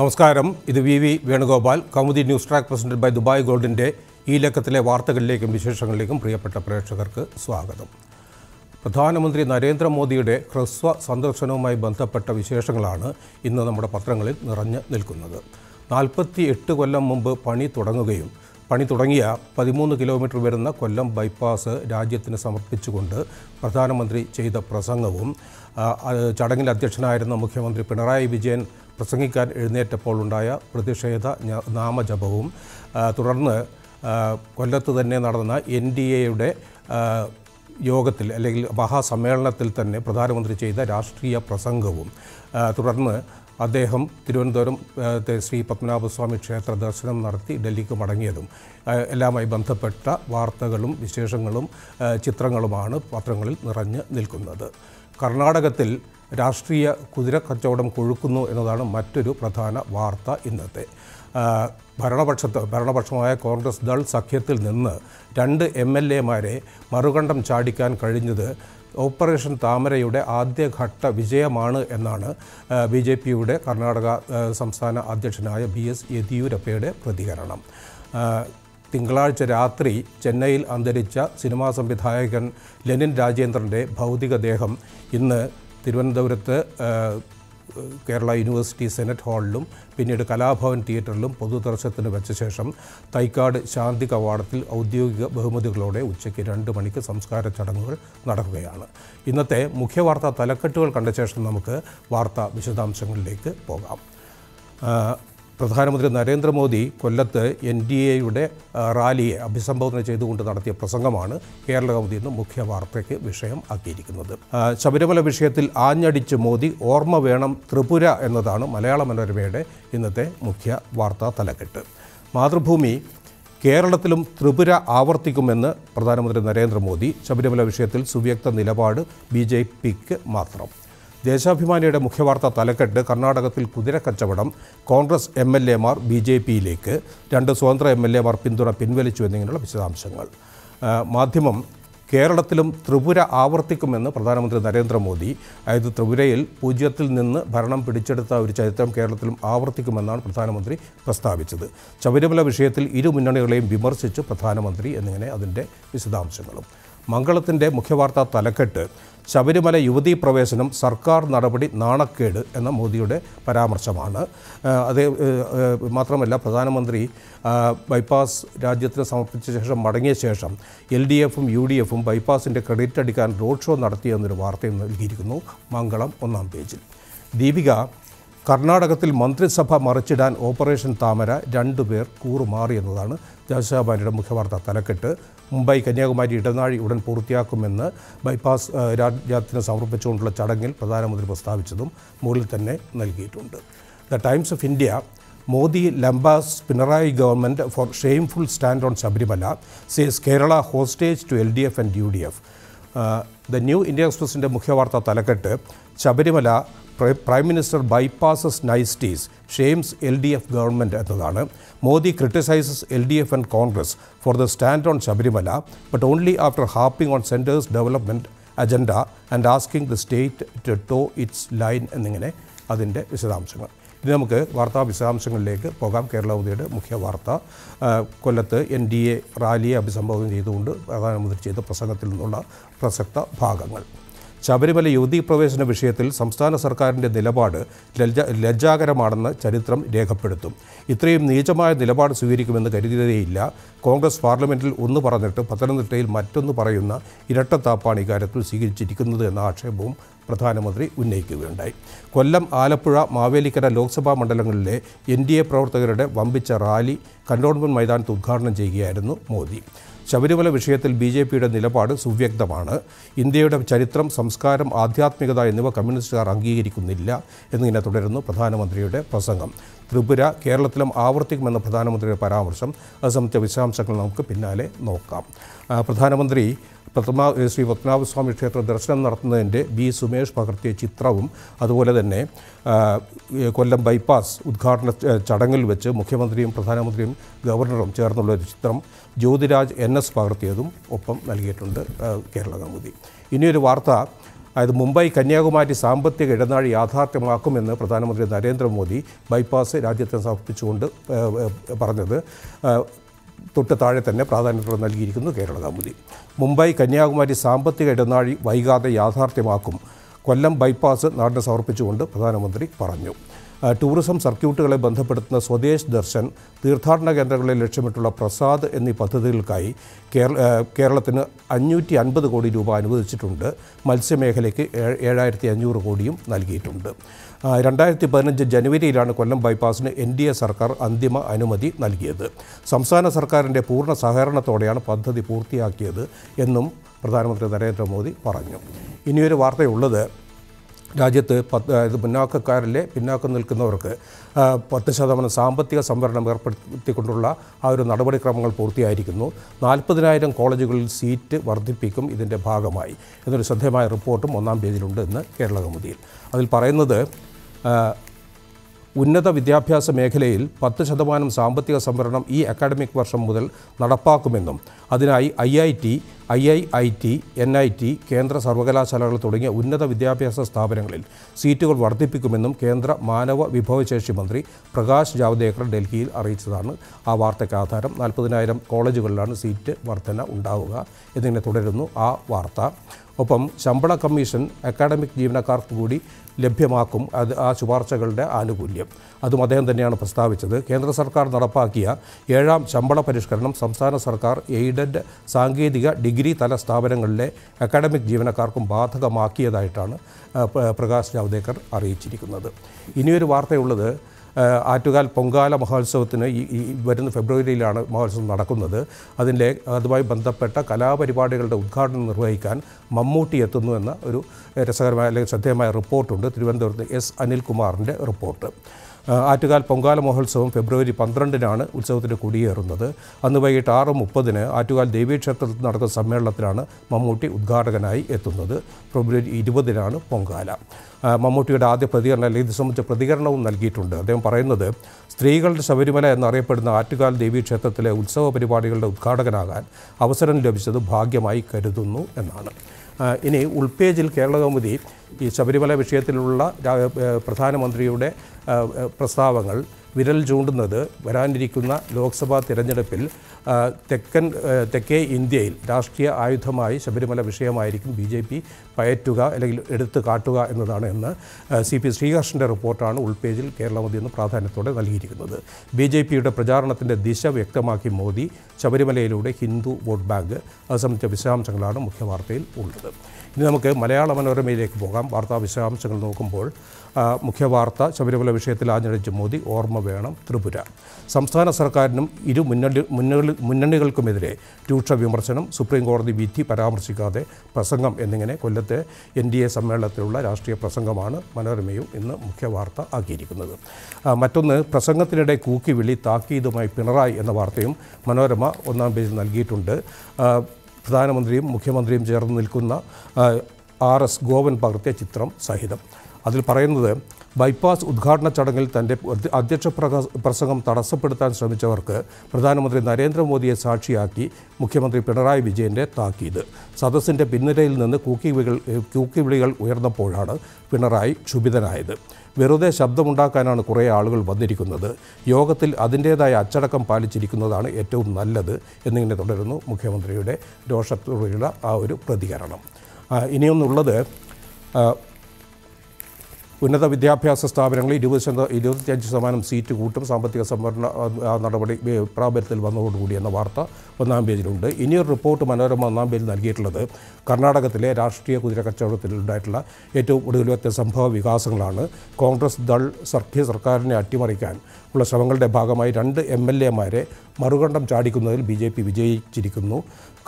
നമസ്കാരം. ഇത് V V Venugopal. Kaumudi news track president by Dubai ഗോൾഡിന്റെ ഈ ലക്കത്തിലെ വാർത്തകളിലേക്കും വിശേഷങ്ങളിലേക്കും പ്രിയപ്പെട്ട പ്രേക്ഷകർക്ക് സ്വാഗതം. പ്രധാനമന്ത്രി നരേന്ദ്രമോദിയുടെ ഹ്രസ്വ സന്ദർശനവുമായി ബന്ധപ്പെട്ട വിശേഷങ്ങളാണ് ഇന്ന് നമ്മുടെ പത്രങ്ങളിൽ നിറഞ്ഞു നിൽക്കുന്നത്. നാൽപ്പത്തി എട്ട് കൊല്ലം മുമ്പ് പണി തുടങ്ങുകയും പണി തുടങ്ങിയ പതിമൂന്ന് കിലോമീറ്റർ വരുന്ന കൊല്ലം ബൈപ്പാസ് രാജ്യത്തിന് സമർപ്പിച്ചുകൊണ്ട് പ്രധാനമന്ത്രി ചെയ്ത പ്രസംഗവും ചടങ്ങിൽ അധ്യക്ഷനായിരുന്ന മുഖ്യമന്ത്രി പിണറായി വിജയൻ പ്രസംഗിക്കാൻ എഴുന്നേറ്റപ്പോൾ ഉണ്ടായ പ്രതിഷേധ നാമജപവും തുടർന്ന് കൊല്ലത്ത് തന്നെ നടന്ന എൻ ഡി എയുടെ യോഗത്തിൽ അല്ലെങ്കിൽ മഹാസമ്മേളനത്തിൽ തന്നെ പ്രധാനമന്ത്രി ചെയ്ത രാഷ്ട്രീയ പ്രസംഗവും തുടർന്ന് അദ്ദേഹം തിരുവനന്തപുരം ശ്രീ പത്മനാഭസ്വാമി ക്ഷേത്ര ദർശനം നടത്തി ഡൽഹിക്ക് മടങ്ങിയതും എല്ലാമായി ബന്ധപ്പെട്ട വാർത്തകളും വിശേഷങ്ങളും ചിത്രങ്ങളുമാണ് പത്രങ്ങളിൽ നിറഞ്ഞ് നിൽക്കുന്നത്. കർണാടകത്തിൽ രാഷ്ട്രീയ കുതിരക്കച്ചവടം കൊഴുക്കുന്നു എന്നതാണ് മറ്റൊരു പ്രധാന വാർത്ത ഇന്നത്തെ. ഭരണപക്ഷത്ത് ഭരണപക്ഷമായ കോൺഗ്രസ് ദൾ സഖ്യത്തിൽ നിന്ന് രണ്ട് എം എൽ എമാരെ മറുകണ്ഠം ചാടിക്കാൻ കഴിഞ്ഞത് ഓപ്പറേഷൻ താമരയുടെ ആദ്യഘട്ട വിജയമാണ് എന്നാണ് ബി ജെ പിയുടെ കർണാടക സംസ്ഥാന അധ്യക്ഷനായ ബി എസ് യെദ്യൂരപ്പയുടെ പ്രതികരണം. തിങ്കളാഴ്ച രാത്രി ചെന്നൈയിൽ അന്തരിച്ച സിനിമാ സംവിധായകൻ ലെനിൻ രാജേന്ദ്രന്റെ ഭൗതികദേഹം ഇന്ന് തിരുവനന്തപുരത്ത് കേരള യൂണിവേഴ്സിറ്റി സെനറ്റ് ഹാളിലും പിന്നീട് കലാഭവൻ തിയേറ്ററിലും പൊതുദർശനത്തിന് വെച്ച ശേഷം തൈക്കാട് ശാന്തി കവാടത്തിൽ ഔദ്യോഗിക ബഹുമതികളോടെ ഉച്ചയ്ക്ക് രണ്ട് മണിക്ക് സംസ്കാര ചടങ്ങുകൾ നടക്കുകയാണ്. ഇന്നത്തെ മുഖ്യവാർത്താ തലക്കെട്ടുകൾ കണ്ട ശേഷം നമുക്ക് വാർത്താ വിശദാംശങ്ങളിലേക്ക് പോകാം. പ്രധാനമന്ത്രി നരേന്ദ്രമോദി കൊല്ലത്ത് എൻ ഡി എയുടെ റാലിയെ അഭിസംബോധന ചെയ്തുകൊണ്ട് നടത്തിയ പ്രസംഗമാണ് കേരള കൗമുദി എന്ന് മുഖ്യ വാർത്തയ്ക്ക് വിഷയം ആക്കിയിരിക്കുന്നത്. ശബരിമല വിഷയത്തിൽ ആഞ്ഞടിച്ച് മോദി ഓർമ്മ വേണം ത്രിപുര എന്നതാണ് മലയാള മനോരമയുടെ ഇന്നത്തെ മുഖ്യ വാർത്താ തലക്കെട്ട്. മാതൃഭൂമി കേരളത്തിലും ത്രിപുര ആവർത്തിക്കുമെന്ന് പ്രധാനമന്ത്രി നരേന്ദ്രമോദി ശബരിമല വിഷയത്തിൽ സുവ്യക്ത നിലപാട് ബി ജെ പിക്ക് മാത്രം. ദേശാഭിമാനിയുടെ മുഖ്യവാർത്ത തലക്കെട്ട് കർണാടകത്തിൽ കുതിരക്കച്ചവടം കോൺഗ്രസ് എം എൽ എമാർ ബി ജെ പിയിലേക്ക് രണ്ട് സ്വതന്ത്ര എം എൽ എമാർ പിന്തുണ പിൻവലിച്ചു എന്നിങ്ങനെയുള്ള വിശദാംശങ്ങൾ. മാധ്യമം കേരളത്തിലും ത്രിപുര ആവർത്തിക്കുമെന്ന് പ്രധാനമന്ത്രി നരേന്ദ്രമോദി. അതായത് ത്രിപുരയിൽ പൂജ്യത്തിൽ നിന്ന് ഭരണം പിടിച്ചെടുത്ത ഒരു ചരിത്രം കേരളത്തിലും ആവർത്തിക്കുമെന്നാണ് പ്രധാനമന്ത്രി പ്രസ്താവിച്ചത്. ശബരിമല വിഷയത്തിൽ ഇരു മുന്നണികളെയും വിമർശിച്ച് പ്രധാനമന്ത്രി എന്നിങ്ങനെ അതിന്റെ വിശദാംശങ്ങളും. മംഗളത്തിന്റെ മുഖ്യവാർത്താ തലക്കെട്ട് ശബരിമല യുവതീ പ്രവേശനം സർക്കാർ നടപടി നാണക്കേട് എന്ന മോദിയുടെ പരാമർശമാണ്. അതേ മാത്രമല്ല പ്രധാനമന്ത്രി ബൈപ്പാസ് രാജ്യത്തിന് സമർപ്പിച്ച ശേഷം മടങ്ങിയ ശേഷം എൽ ഡി എഫും യു ഡി എഫും ബൈപ്പാസിന്റെ ക്രെഡിറ്റ് അടിക്കാൻ റോഡ് ഷോ നടത്തിയെന്നൊരു വാർത്തയും നൽകിയിരിക്കുന്നു മംഗളം ഒന്നാം പേജിൽ. ദീപിക കർണാടകത്തിൽ മന്ത്രിസഭ മറിച്ചിടാൻ ഓപ്പറേഷൻ താമര രണ്ടുപേർ കൂറുമാറി എന്നതാണ് ദേശാഭിമാനിയുടെ മുഖ്യവാർത്ത തലക്കെട്ട്. മുംബൈ കന്യാകുമാരി ഇടനാഴി ഉടൻ പൂർത്തിയാക്കുമെന്ന് ബൈപ്പാസ് രാജ്യത്തിന് സമർപ്പിച്ചുകൊണ്ടുള്ള ചടങ്ങിൽ പ്രധാനമന്ത്രി പ്രസ്താവിച്ചതും മുകളിൽ തന്നെ നൽകിയിട്ടുണ്ട്. The Times of India Modi lambasts Pinarayi government for shameful stand on Sabarimala says Kerala hostage to L D F and U D F. The new India എക്സ്പ്രസിന്റെ മുഖ്യവാർത്താ തലക്കെട്ട് Sabarimala prime- minister bypasses niceties shames L D F government എന്നതാണ്. Modi criticises L D F and Congress for the stand on Sabarimala but only after harping on centre's development agenda and asking the state to toe its line എന്നിങ്ങനെ അതിന്റെ വിശദാംശങ്ങൾ. ഇനി നമുക്ക് വാർത്താ വിശദാംശങ്ങളിലേക്ക് പോകാം. കേരള ഉദയുടെ മുഖ്യ വാർത്ത. കൊല്ലത്ത് എൻ ഡി എ റാലിയെ അഭിസംബോധന ചെയ്തുകൊണ്ട് പ്രധാനമന്ത്രി ചെയ്ത പ്രസംഗത്തിൽ നിന്നുള്ള പ്രസക്ത ഭാഗങ്ങൾ. ശബരിമല യുവതീ പ്രവേശന വിഷയത്തിൽ സംസ്ഥാന സർക്കാരിന്റെ നിലപാട് ലജ്ജ ലജ്ജാകരമാണെന്ന് ചരിത്രം രേഖപ്പെടുത്തും. ഇത്രയും നീചമായ നിലപാട് സ്വീകരിക്കുമെന്ന് കരുതിയതേയില്ല. കോൺഗ്രസ് പാർലമെന്റിൽ ഒന്ന് പറഞ്ഞിട്ട് പത്തനംതിട്ടയിൽ മറ്റൊന്ന് പറയുന്ന ഇരട്ടത്താപ്പാണ് ഇക്കാര്യത്തിൽ സ്വീകരിച്ചിരിക്കുന്നത് എന്ന ആക്ഷേപവും പ്രധാനമന്ത്രി ഉന്നയിക്കുകയുണ്ടായി. കൊല്ലം ആലപ്പുഴ മാവേലിക്കര ലോക്സഭാ മണ്ഡലങ്ങളിലെ എൻ ഡി എ പ്രവർത്തകരുടെ വമ്പിച്ച റാലി കണ്ടോൺമെന്റ് മൈതാനത്ത് ഉദ്ഘാടനം ചെയ്യുകയായിരുന്നു മോദി. ശബരിമല വിഷയത്തിൽ ബി ജെ പിയുടെ നിലപാട് സുവ്യക്തമാണ്. ഇന്ത്യയുടെ ചരിത്രം സംസ്കാരം ആധ്യാത്മികത എന്നിവ കമ്മ്യൂണിസ്റ്റുകാർ അംഗീകരിക്കുന്നില്ല എന്നിങ്ങനെ തുടരുന്നു പ്രധാനമന്ത്രിയുടെ പ്രസംഗം. ത്രിപുര കേരളത്തിലും ആവർത്തിക്കുമെന്ന പ്രധാനമന്ത്രിയുടെ പരാമർശം അത് സംബന്ധിച്ച വിശദാംശങ്ങൾ നമുക്ക് പിന്നാലെ നോക്കാം. പ്രധാനമന്ത്രി പത്മ ശ്രീ പത്മനാഭസ്വാമി ക്ഷേത്ര ദർശനം നടത്തുന്നതിന്റെ ബി സുമേഷ് പകർത്തിയ ചിത്രവും അതുപോലെ തന്നെ കൊല്ലം ബൈപ്പാസ് ഉദ്ഘാടന ചടങ്ങിൽ വെച്ച് മുഖ്യമന്ത്രിയും പ്രധാനമന്ത്രിയും ഗവർണറും ചേർന്നുള്ള ഒരു ചിത്രം ജ്യോതിരാജ് എൻ. എസ്. പകർത്തിയതും ഒപ്പം നൽകിയിട്ടുണ്ട് കേരള കൗമുദി ഇനിയൊരു വാർത്ത അതായത് മുംബൈ കന്യാകുമാരി സാമ്പത്തിക ഇടനാഴി യാഥാർത്ഥ്യമാക്കുമെന്ന് പ്രധാനമന്ത്രി നരേന്ദ്രമോദി ബൈപ്പാസ് രാജ്യത്തിന് സമർപ്പിച്ചുകൊണ്ട് പറഞ്ഞത്. തൊട്ട് താഴെ തന്നെ പ്രാധാന്യത്തോടെ നൽകിയിരിക്കുന്നു കേരള കൗമുദി മുംബൈ കന്യാകുമാരി സാമ്പത്തിക ഇടനാഴി വൈകാതെ യാഥാർത്ഥ്യമാക്കും. കൊല്ലം ബൈപ്പാസ് നാടിന് സമർപ്പിച്ചുകൊണ്ട് പ്രധാനമന്ത്രി പറഞ്ഞു. ടൂറിസം സർക്യൂട്ടുകളെ ബന്ധപ്പെടുത്തുന്ന സ്വദേശ് ദർശൻ തീർത്ഥാടന കേന്ദ്രങ്ങളെ ലക്ഷ്യമിട്ടുള്ള പ്രസാദ് എന്നീ പദ്ധതികൾക്കായി കേരള കേരളത്തിന് അഞ്ഞൂറ്റി അൻപത് കോടി രൂപ അനുവദിച്ചിട്ടുണ്ട്. മത്സ്യമേഖലയ്ക്ക് ഏഴായിരത്തി അഞ്ഞൂറ് കോടിയും നൽകിയിട്ടുണ്ട്. രണ്ടായിരത്തി പതിനഞ്ച് ജനുവരിയിലാണ് കൊല്ലം ബൈപ്പാസിന് എൻ ഡി എ സർക്കാർ അന്തിമ അനുമതി നൽകിയത്. സംസ്ഥാന സർക്കാരിന്റെ പൂർണ സഹകരണത്തോടെയാണ് പദ്ധതി പൂർത്തിയാക്കിയത് എന്നും പ്രധാനമന്ത്രി നരേന്ദ്രമോദി പറഞ്ഞു. ഇനിയൊരു വാർത്തയുള്ളത്. രാജ്യത്ത് പത്ത് പിന്നാക്കക്കാരിലെ പിന്നാക്കം നിൽക്കുന്നവർക്ക് പത്ത് ശതമാനം സാമ്പത്തിക സംവരണം ഏർപ്പെടുത്തിക്കൊണ്ടുള്ള ആ ഒരു നടപടിക്രമങ്ങൾ പൂർത്തിയായിരിക്കുന്നു. നാൽപ്പതിനായിരം കോളേജുകളിൽ സീറ്റ് വർദ്ധിപ്പിക്കും ഇതിന്റെ ഭാഗമായി. എന്നൊരു ശ്രദ്ധേയമായ റിപ്പോർട്ടും ഒന്നാം പേജിലുണ്ട് ഇന്ന് കേരള കൗമുദിയിൽ അതിൽ പറയുന്നത് ഉന്നത വിദ്യാഭ്യാസ മേഖലയിൽ പത്ത് ശതമാനം സാമ്പത്തിക സംവരണം ഈ അക്കാഡമിക് വർഷം മുതൽ നടപ്പാക്കുമെന്നും അതിനായി I I I I T N I T കേന്ദ്ര സർവകലാശാലകൾ തുടങ്ങിയ ഉന്നത വിദ്യാഭ്യാസ സ്ഥാപനങ്ങളിൽ സീറ്റുകൾ വർദ്ധിപ്പിക്കുമെന്നും കേന്ദ്ര മാനവ വിഭവശേഷി മന്ത്രി പ്രകാശ് ജാവ്ദേക്കർ ഡൽഹിയിൽ അറിയിച്ചതാണ്. ആ വാർത്തയ്ക്ക് ആധാരം നാൽപ്പതിനായിരം കോളേജുകളിലാണ് സീറ്റ് വർധന ഉണ്ടാവുക. എന്നിങ്ങനെ തുടരുന്നു ആ വാർത്ത. ഒപ്പം ശമ്പള കമ്മീഷൻ അക്കാഡമിക് ജീവനക്കാർക്ക് കൂടി ലഭ്യമാക്കും അത് ആ ശുപാർശകളുടെ ആനുകൂല്യം. അതും അദ്ദേഹം തന്നെയാണ് പ്രസ്താവിച്ചത്. കേന്ദ്ര സർക്കാർ നടപ്പാക്കിയ ഏഴാം ശമ്പള പരിഷ്കരണം സംസ്ഥാന സർക്കാർ എയ്ഡഡ് സാങ്കേതിക ഡിഗ്രി തല സ്ഥാപനങ്ങളിലെ അക്കാഡമിക് ജീവനക്കാർക്കും ബാധകമാക്കിയതായിട്ടാണ് പ്രകാശ് ജാവ്ദേക്കർ അറിയിച്ചിരിക്കുന്നത്. ഇനിയൊരു വാർത്തയുള്ളത് ആറ്റുകാൽ പൊങ്കാല മഹോത്സവത്തിന് ഈ വരുന്ന ഫെബ്രുവരിയിലാണ് മഹോത്സവം നടക്കുന്നത്. അതിന്റെ അതുമായി ബന്ധപ്പെട്ട കലാപരിപാടികളുടെ ഉദ്ഘാടനം നിർവഹിക്കാൻ മമ്മൂട്ടി എത്തുന്നു എന്ന ഒരു രസകരമായ അല്ലെങ്കിൽ ശ്രദ്ധേയമായ റിപ്പോർട്ടുണ്ട്. തിരുവനന്തപുരത്ത് എസ് അനിൽകുമാറിന്റെ റിപ്പോർട്ട്. ആറ്റുകാൽ പൊങ്കാല മഹോത്സവം ഫെബ്രുവരി പന്ത്രണ്ടിനാണ് ഉത്സവത്തിന് കൊടിയേറുന്നത്. അന്ന് വൈകിട്ട് ആറ് മുപ്പതിന് ആറ്റുകാൽ ദേവീക്ഷേത്രത്തിൽ നടക്കുന്ന സമ്മേളനത്തിലാണ് മമ്മൂട്ടി ഉദ്ഘാടകനായി എത്തുന്നത്. ഫെബ്രുവരി ഇരുപതിനാണ് പൊങ്കാല. മമ്മൂട്ടിയുടെ ആദ്യ പ്രതികരണം അല്ലെങ്കിൽ ഇത് സംബന്ധിച്ച പ്രതികരണവും നൽകിയിട്ടുണ്ട്. അദ്ദേഹം പറയുന്നത് സ്ത്രീകളുടെ ശബരിമല എന്നറിയപ്പെടുന്ന ആറ്റുകാൽ ദേവീക്ഷേത്രത്തിലെ ഉത്സവ പരിപാടികളുടെ ഉദ്ഘാടകനാകാൻ അവസരം ലഭിച്ചത് ഭാഗ്യമായി കരുതുന്നു എന്നാണ്. ഇനി ഉൾപേജിൽ കേരളകൗമുദി ഈ ശബരിമല വിഷയത്തിലുള്ള പ്രധാനമന്ത്രിയുടെ പ്രസ്താവങ്ങൾ വിരൽ ചൂണ്ടുന്നത് വരാനിരിക്കുന്ന ലോക്സഭാ തിരഞ്ഞെടുപ്പിൽ തെക്കൻ തെക്കേ ഇന്ത്യയിൽ രാഷ്ട്രീയ ആയുധമായി ശബരിമല വിഷയമായിരിക്കും ബി ജെ പി പയറ്റുക അല്ലെങ്കിൽ എടുത്തു കാട്ടുക എന്നതാണ് എന്ന് സി പി ശ്രീകൃഷ്ണന്റെ റിപ്പോർട്ടാണ് ഉൾപേജിൽ കേരളമതി എന്ന് പ്രാധാന്യത്തോടെ നൽകിയിരിക്കുന്നത്. ബി ജെ പിയുടെ പ്രചാരണത്തിന്റെ ദിശ വ്യക്തമാക്കി മോദി ശബരിമലയിലൂടെ ഹിന്ദു വോട്ട് ബാങ്ക് അത് സംബന്ധിച്ച വിശദാംശങ്ങളാണ് മുഖ്യവാർത്തയിൽ ഉള്ളത്. ഇനി നമുക്ക് മലയാള മനോരമയിലേക്ക് പോകാം. വാർത്താ വിശദാംശങ്ങൾ നോക്കുമ്പോൾ മുഖ്യ മുഖ്യവാർത്ത ശബരിമല വിഷയത്തിൽ ആഞ്ഞടിച്ച് മോദി ഓർമ്മ വേണം ത്രിപുര. സംസ്ഥാന സർക്കാരിനും ഇരു മുന്നണി മുന്നണി മുന്നണികൾക്കുമെതിരെ രൂക്ഷ വിമർശനം സുപ്രീം കോടതി വിധി പരാമർശിക്കാതെ പ്രസംഗം എന്നിങ്ങനെ കൊല്ലത്തെ എൻ ഡി എ സമ്മേളനത്തിലുള്ള രാഷ്ട്രീയ പ്രസംഗമാണ് മനോരമയും ഇന്ന് മുഖ്യവാർത്ത ആക്കിയിരിക്കുന്നത്. മറ്റൊന്ന് പ്രസംഗത്തിനിടെ കൂക്കിവിളി താക്കീതുമായി പിണറായി എന്ന വാർത്തയും മനോരമ ഒന്നാം പേജിൽ നൽകിയിട്ടുണ്ട്. പ്രധാനമന്ത്രിയും മുഖ്യമന്ത്രിയും ചേർന്ന് നിൽക്കുന്ന ആർ എസ് ഗോവൻ പകർത്തിയ ചിത്രം സഹിതം. അതിൽ പറയുന്നത് ബൈപ്പാസ് ഉദ്ഘാടന ചടങ്ങിൽ തന്റെ അധ്യക്ഷ പ്രസംഗം തടസ്സപ്പെടുത്താൻ ശ്രമിച്ചവർക്ക് പ്രധാനമന്ത്രി നരേന്ദ്രമോദിയെ സാക്ഷിയാക്കി മുഖ്യമന്ത്രി പിണറായി വിജയന്റെ താക്കീത്. സദസ്സിന്റെ പിൻനിരയിൽ നിന്ന് കൂക്കിവിളികൾ കൂക്കിവിളികൾ ഉയർന്നപ്പോഴാണ് പിണറായി ക്ഷുഭിതനായത്. വെറുതെ ശബ്ദമുണ്ടാക്കാനാണ് കുറേ ആളുകൾ വന്നിരിക്കുന്നത്. യോഗത്തിൽ അതിന്റേതായ അച്ചടക്കം പാലിച്ചിരിക്കുന്നതാണ് ഏറ്റവും നല്ലത് എന്നിങ്ങനെ തുടരുന്നു മുഖ്യമന്ത്രിയുടെ രോഷത്തോടുള്ള ആ ഒരു പ്രതികരണം. ഇനിയൊന്നുള്ളത് ഉന്നത വിദ്യാഭ്യാസ സ്ഥാപനങ്ങളിൽ ഇരുപത് ശത ഇരുപത്തിയഞ്ച് ശതമാനം സീറ്റ് കൂട്ടും സാമ്പത്തിക സംവരണ നടപടി പ്രാബല്യത്തിൽ വന്നതോടുകൂടി എന്ന വാർത്ത ഒന്നാം പേജിലുണ്ട്. ഇനിയൊരു റിപ്പോർട്ട് മനോരമ ഒന്നാം പേജിൽ നൽകിയിട്ടുള്ളത് കർണാടകത്തിലെ രാഷ്ട്രീയ കുതിര കച്ചവടത്തിൽ ഉണ്ടായിട്ടുള്ള ഏറ്റവും ഒടുവിലത്തെ സംഭവ വികാസങ്ങളാണ്. കോൺഗ്രസ് ദൾ സഖ്യ സർക്കാരിനെ അട്ടിമറിക്കാൻ ഉള്ള ശ്രമങ്ങളുടെ ഭാഗമായി രണ്ട് എം എൽ എമാരെ മറുകണ്ഠം ചാടിക്കുന്നതിൽ ബി ജെ പി വിജയിച്ചിരിക്കുന്നു.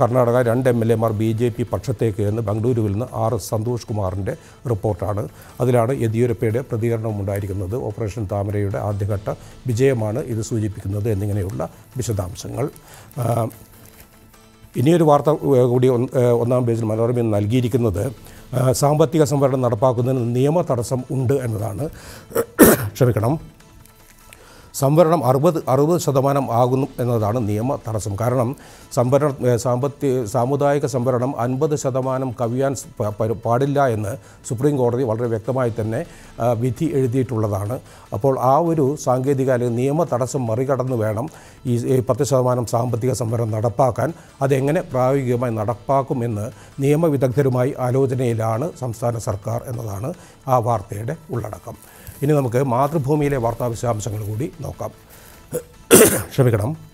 കർണാടക രണ്ട് എം എൽ എമാർ ബി ജെ പി പക്ഷത്തേക്ക് എന്ന് ബംഗളൂരുവിൽ നിന്ന് ആർ എസ് സന്തോഷ് കുമാറിന്റെ റിപ്പോർട്ടാണ്. അതിലാണ് യെദ്യൂരപ്പയുടെ പ്രതികരണം ഉണ്ടായിരിക്കുന്നത് ഓപ്പറേഷൻ താമരയുടെ ആദ്യഘട്ട വിജയമാണ് ഇത് സൂചിപ്പിക്കുന്നത് എന്നിങ്ങനെയുള്ള വിശദാംശങ്ങൾ. ഇനിയൊരു വാർത്ത കൂടി ഒന്നാം പേജിൽ മനോരമയിൽ നൽകിയിരിക്കുന്നത് സാമ്പത്തിക സംവരണം നടപ്പാക്കുന്നതിന് നിയമ തടസ്സം ഉണ്ട് എന്നതാണ്. ക്ഷമിക്കണം. സംവരണം അറുപത് അറുപത് ശതമാനം ആകുന്നു എന്നതാണ് നിയമ തടസ്സം. കാരണം സംവരണം സാമ്പത്തിക സാമുദായിക സംവരണം അൻപത് ശതമാനം കവിയാൻ പാടില്ല എന്ന് സുപ്രീം കോടതി വളരെ വ്യക്തമായി തന്നെ വിധി എഴുതിയിട്ടുള്ളതാണ്. അപ്പോൾ ആ ഒരു സാങ്കേതിക അല്ലെങ്കിൽ നിയമ തടസ്സം മറികടന്ന് വേണം ഈ പത്ത് ശതമാനം സാമ്പത്തിക സംവരണം നടപ്പാക്കാൻ. അതെങ്ങനെ പ്രായോഗികമായി നടപ്പാക്കുമെന്ന് നിയമവിദഗ്ധരുമായി ആലോചനയിലാണ് സംസ്ഥാന സർക്കാർ എന്നതാണ് ആ വാർത്തയുടെ ഉള്ളടക്കം. ഇനി നമുക്ക് മാതൃഭൂമിയിലെ വാർത്താ വിശദാംശങ്ങൾ കൂടി നോക്കാം. ക്ഷമിക്കണം.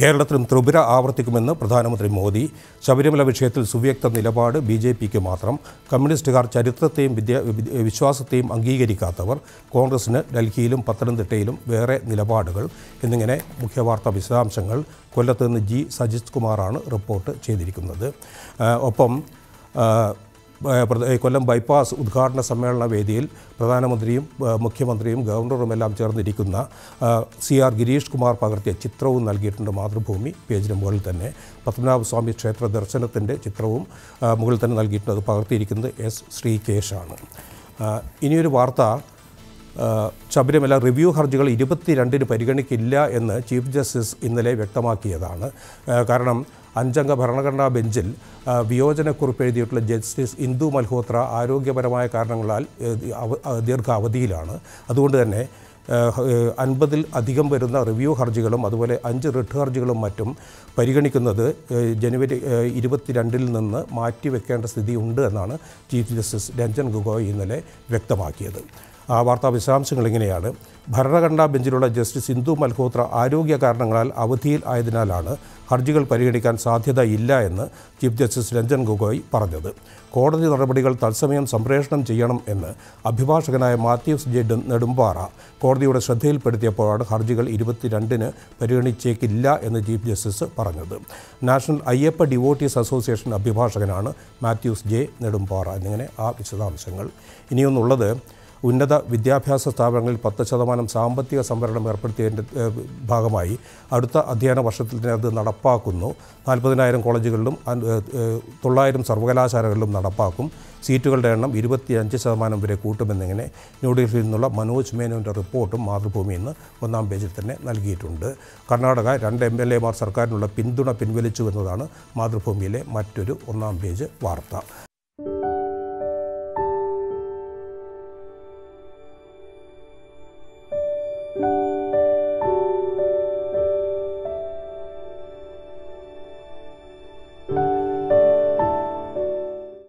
കേരളത്തിലും ത്രിപുര ആവർത്തിക്കുമെന്ന് പ്രധാനമന്ത്രി മോദി. ശബരിമല വിഷയത്തിൽ സുവ്യക്ത നിലപാട് ബി ജെ പിക്ക് മാത്രം. കമ്മ്യൂണിസ്റ്റുകാർ ചരിത്രത്തെയും വിദ്യ വിശ്വാസത്തെയും അംഗീകരിക്കാത്തവർ. കോൺഗ്രസിന് ഡൽഹിയിലും പത്തനംതിട്ടയിലും വേറെ നിലപാടുകൾ. എന്നിങ്ങനെ മുഖ്യവാർത്താ വിശദാംശങ്ങൾ കൊല്ലത്ത് നിന്ന് ജി സജിത് കുമാറാണ് റിപ്പോർട്ട് ചെയ്തിരിക്കുന്നത്. ഒപ്പം കൊല്ലം ബൈപ്പാസ് ഉദ്ഘാടന സമ്മേളന വേദിയിൽ പ്രധാനമന്ത്രിയും മുഖ്യമന്ത്രിയും ഗവർണറുമെല്ലാം ചേർന്നിരിക്കുന്ന സി ആർ ഗിരീഷ് കുമാർ പകർത്തിയ ചിത്രവും നൽകിയിട്ടുണ്ട് മാതൃഭൂമി. പേജിന് മുകളിൽ തന്നെ പത്മനാഭസ്വാമി ക്ഷേത്ര ദർശനത്തിന്റെ ചിത്രവും മുകളിൽ തന്നെ നൽകിയിട്ടുണ്ട്. അത് പകർത്തിയിരിക്കുന്നത് എസ് ശ്രീകേഷാണ്. ഇനിയൊരു വാർത്ത ശബരിമല റിവ്യൂ ഹർജികൾ ഇരുപത്തിരണ്ടിന് പരിഗണിക്കില്ല എന്ന് ചീഫ് ജസ്റ്റിസ് ഇന്നലെ വ്യക്തമാക്കിയതാണ്. കാരണം അഞ്ചംഗ ഭരണഘടനാ ബെഞ്ചിൽ വിയോജനക്കുറിപ്പ് എഴുതിയിട്ടുള്ള ജസ്റ്റിസ് ഇന്ദു മൽഹോത്ര ആരോഗ്യപരമായ കാരണങ്ങളാൽ ദീർഘ അവധിയിലാണ് അതുകൊണ്ട് തന്നെ അൻപതിൽ അധികം വരുന്ന റിവ്യൂ ഹർജികളും അതുപോലെ അഞ്ച് റിട്ട് ഹർജികളും മറ്റും പരിഗണിക്കുന്നത് ജനുവരി ഇരുപത്തിരണ്ടിൽ നിന്ന് മാറ്റിവെക്കേണ്ട സ്ഥിതിയുണ്ട് എന്നാണ് ചീഫ് ജസ്റ്റിസ് രഞ്ജൻ ഗൊഗോയ് ഇന്നലെ വ്യക്തമാക്കിയത്. ആ വാർത്താ വിശദാംശങ്ങൾ ഇങ്ങനെയാണ്. ഭരണഘടനാ ബെഞ്ചിലുള്ള ജസ്റ്റിസ് ഇന്ദു മൽഹോത്ര ആരോഗ്യ കാരണങ്ങളാൽ അവധിയിൽ ആയതിനാലാണ് ഹർജികൾ പരിഗണിക്കാൻ സാധ്യതയില്ല എന്ന് ചീഫ് ജസ്റ്റിസ് രഞ്ജൻ ഗൊഗോയ് പറഞ്ഞത്. കോടതി നടപടികൾ തത്സമയം സംപ്രേഷണം ചെയ്യണം എന്ന് അഭിഭാഷകനായ മാത്യൂസ് ജെഡ് നെടുമ്പാറ കോടതിയുടെ ശ്രദ്ധയിൽപ്പെടുത്തിയപ്പോഴാണ് ഹർജികൾ ഇരുപത്തിരണ്ടിന് പരിഗണിച്ചേക്കില്ല എന്ന് ചീഫ് ജസ്റ്റിസ് പറഞ്ഞത്. നാഷണൽ അയ്യപ്പ ഡിവോട്ടീസ് അസോസിയേഷൻ അഭിഭാഷകനാണ് മാത്യൂസ് ജെ നെടുമ്പാറ. എന്നിങ്ങനെ ആ വിശദാംശങ്ങൾ. ഇനിയൊന്നുള്ളത് ഉന്നത വിദ്യാഭ്യാസ സ്ഥാപനങ്ങളിൽ പത്ത് ശതമാനം സാമ്പത്തിക സംവരണം ഏർപ്പെടുത്തിയതിന്റെ ഭാഗമായി അടുത്ത അധ്യയന വർഷത്തിൽ തന്നെ അത് നടപ്പാക്കുന്നു. നാൽപ്പതിനായിരം കോളേജുകളിലും തൊള്ളായിരം സർവകലാശാലകളിലും നടപ്പാക്കും. സീറ്റുകളുടെ എണ്ണം ഇരുപത്തിയഞ്ച് ശതമാനം വരെ കൂട്ടുമെന്നിങ്ങനെ ന്യൂഡൽഹിയിൽ നിന്നുള്ള മനോജ് മേനോന്റെ റിപ്പോർട്ടും മാതൃഭൂമി ഇന്ന് ഒന്നാം പേജിൽ തന്നെ നൽകിയിട്ടുണ്ട്. കർണാടക രണ്ട് എം എൽ എമാർ സർക്കാരിനുള്ള പിന്തുണ പിൻവലിച്ചു എന്നതാണ് മാതൃഭൂമിയിലെ മറ്റൊരു ഒന്നാം പേജ് വാർത്ത.